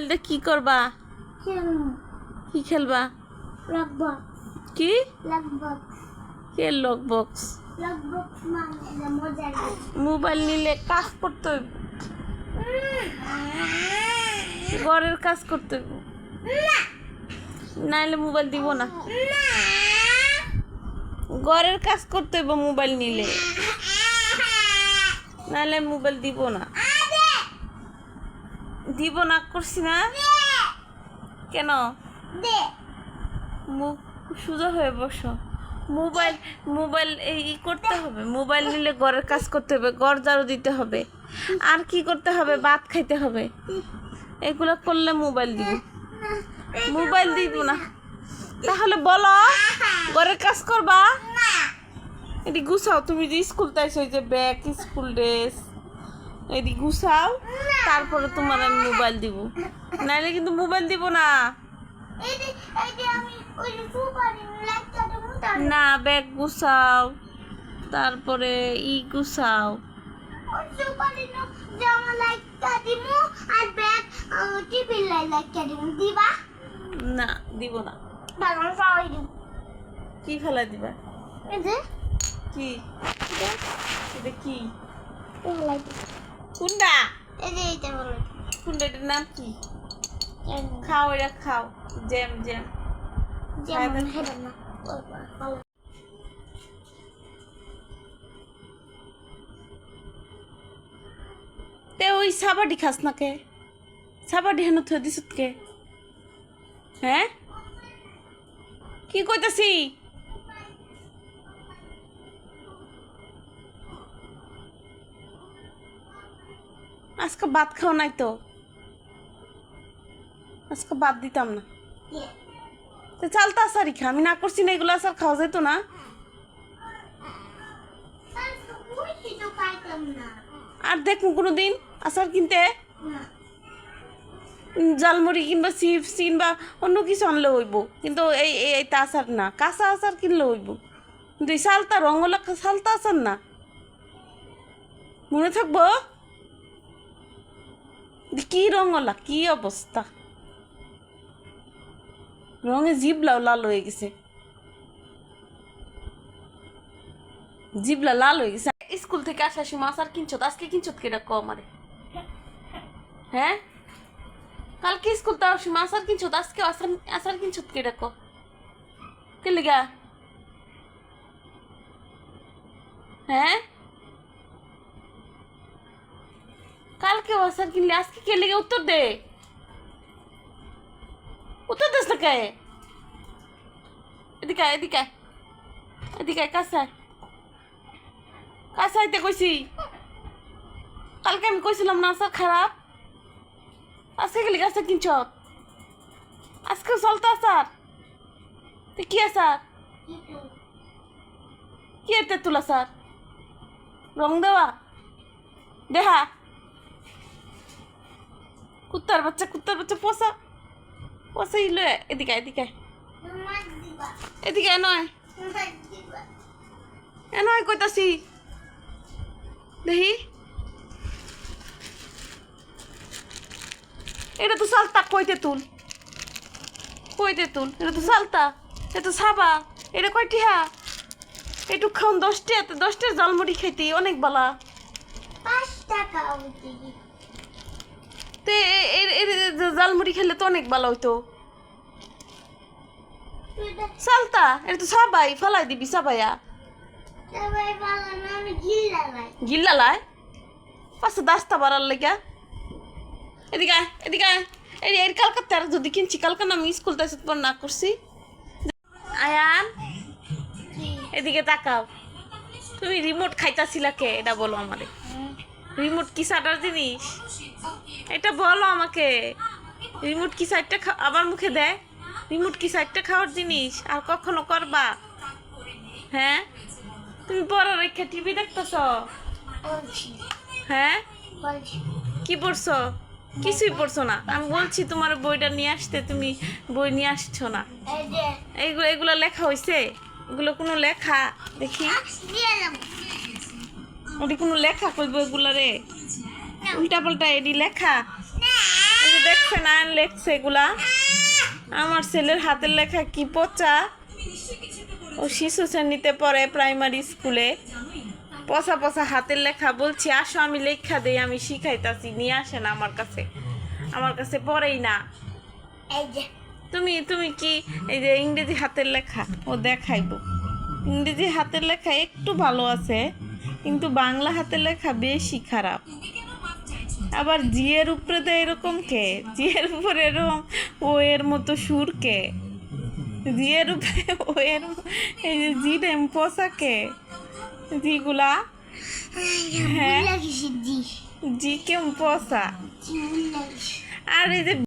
Mobile কি করবা? কি খেলবা? কি? কে লক বক্স মানে মোবাইল নিলে কাজ করতে হইব। ঘরের কাজ করতে হইব। নাইলে মোবাইল দিব না। ঘরের কাজ করতে হইব মোবাইল নিলে। নাইলে মোবাইল দিব না। দিব না করছি না কেন? মুখ সোজা হয়ে বসো। মোবাইল মোবাইল এই ই করতে হবে। মোবাইল নিলে ঘরের কাজ করতে হবে ঘর ঝাড়ু দিতে হবে। আর কি করতে হবে? ভাত খাইতে হবে। এগুলো করলে মোবাইল দিব। মোবাইল দিব না। তাহলে বলো ঘরের কাজ করবা? এটি গুছাও। তুমি যে স্কুল তাইছো ওই যে ব্যাগ স্কুল ড্রেস। এটি গুছাও তারপরে তোমার আমি মোবাইল দিব। নাইলে কিন্তু মোবাইল দিব না। না ব্যাগ গুছাও তারপরে ই গুছাও নো দিবা না। কি ফেলা দিবা? এই যে। কি? এটা কি? এই কুন্ডা? এই যে এইটা বলো। কুন্ডা এটার নাম কি? খাও এটা খাও। Jam jam. যেমন হেডা না ভালো তে ওই সাবাডি খাস না কে? সাবাডি হেন দিছত কে? হ্যাঁ? কি কইতাছি? আজকে ভাত খাও নাই তো? আজকে ভাত দিতাম না। তো চালতা আসারই খা, আমি না করছি না, এগুলো আসার খাওয়া যেত না। তো আর দেখুন কোনো দিন আসার কিনতে জালমুড়ি কিংবা চিপস কিংবা অন্য কিছু আনলে হইব। কিন্তু এই এই এইটা আচার না, কাঁচা আচার কিনলে হইব। কিন্তু এই সালতা রঙলা সালতা আচার না। মনে থাকব? কি রঙলা কি অবস্থা? রঙে জিবলাও লাল হয়ে গেছে। জিবলা লাল হয়ে গেছে। স্কুল থেকে আসার সময় আচার কিনছত? আজকে কিনছত কেটা কম আরে হ্যাঁ? কালকে স্কুল তাও সময় আসার কিনছত? আজকে আসার আসার কিনছত কেটা ক? কে লিগা? হ্যাঁ? কালকে আসার কিনলে আজকে কে লিগে উত্তর দে উত্তর দিস না কে এদিকে আয়, এদিকে আয়। এদিকে আয়, কাছে আয়। কাছে আইতে কইছি কালকে আমি কইছিলাম না আসার খারাপ আজকে গেলি গাছটা কিনছ আজকে চলতে আসার তো কি আসার কি এতে তুলা স্যার রং দেওয়া দেহা কুত্তার বাচ্চা কুত্তার বাচ্চা, পোষা। পোষা ইলো, এদিকে এদিকে এদিকে নয়। এ, নয়, কইতাছি। দেখি। এটা তো সালতা কইতে তুল? কইতে তুল? এটা তো সালতা, এটা তো সাবা। এটা কয়টিহা একটু খাউন দশটা দশটার জালমুড়ি খাইতে, অনেক বালা। তে জালমুড়ি খেলে তো অনেক ভালো হইতো। সালতা এটা তো সাবাই ফালাই দিবি সাবাইয়া। গিল্লালায় পাশে দাস্তা বাড়ার লেগা? এদিকে এদিকে। এই এর কালকাতে আর যদি কিনছি কালকে আমি স্কুল তাই পর না করছি। আয়ান এদিকে তাকাও। তুমি রিমোট খাইতাছিলা কে? এটা বলো আমারে। রিমোট কি সাটার জিনিস? এটা বলো আমাকে। রিমোট কি সাইডটা আবার মুখে দেয়? রিমোট কি সাইডটা খাওয়ার জিনিস? আর কখনো করবা? হ্যাঁ? তুমি বড় রেখে টিভি দেখতেছ? হ্যাঁ? কি পড়ছো? কিছুই পড়ছো না। আমি বলছি তোমার বইটা নিয়ে আসতে তুমি বই নিয়ে আসছো না। এই এইগুলো এগুলো লেখা হয়েছে এগুলো কোনো লেখা? দেখি। ওটি কোনো লেখা কইব এগুলো রে? উল্টা পাল্টা এডি লেখা। এই যে দেখছেন আয়ন লেখছে এগুলা। আমার ছেলের হাতের লেখা কি পচা। ও শিশু শ্রেণীতে পড়ে প্রাইমারি স্কুলে পচা পচা হাতের লেখা বলছি আসো আমি লেখা দেই আমি শিখাইতাছি নিয়ে আসেন আমার কাছে। আমার কাছে পড়েই না। তুমি তুমি কি এই যে ইংরেজি হাতের লেখা? ও দেখাইবো। ইংরেজি হাতের লেখা একটু ভালো আছে কিন্তু বাংলা হাতের লেখা বেশি খারাপ। আবার জিয়ের উপরে তো এরকম কে? জিয়ের উপরে এরকম ও এর মতো সুর কে? জিয়ের উপরে ও এর এই যে জি টাইম পোশাকে জিগুলা হ্যাঁ জি। জি কেম পোষা? আর এই যে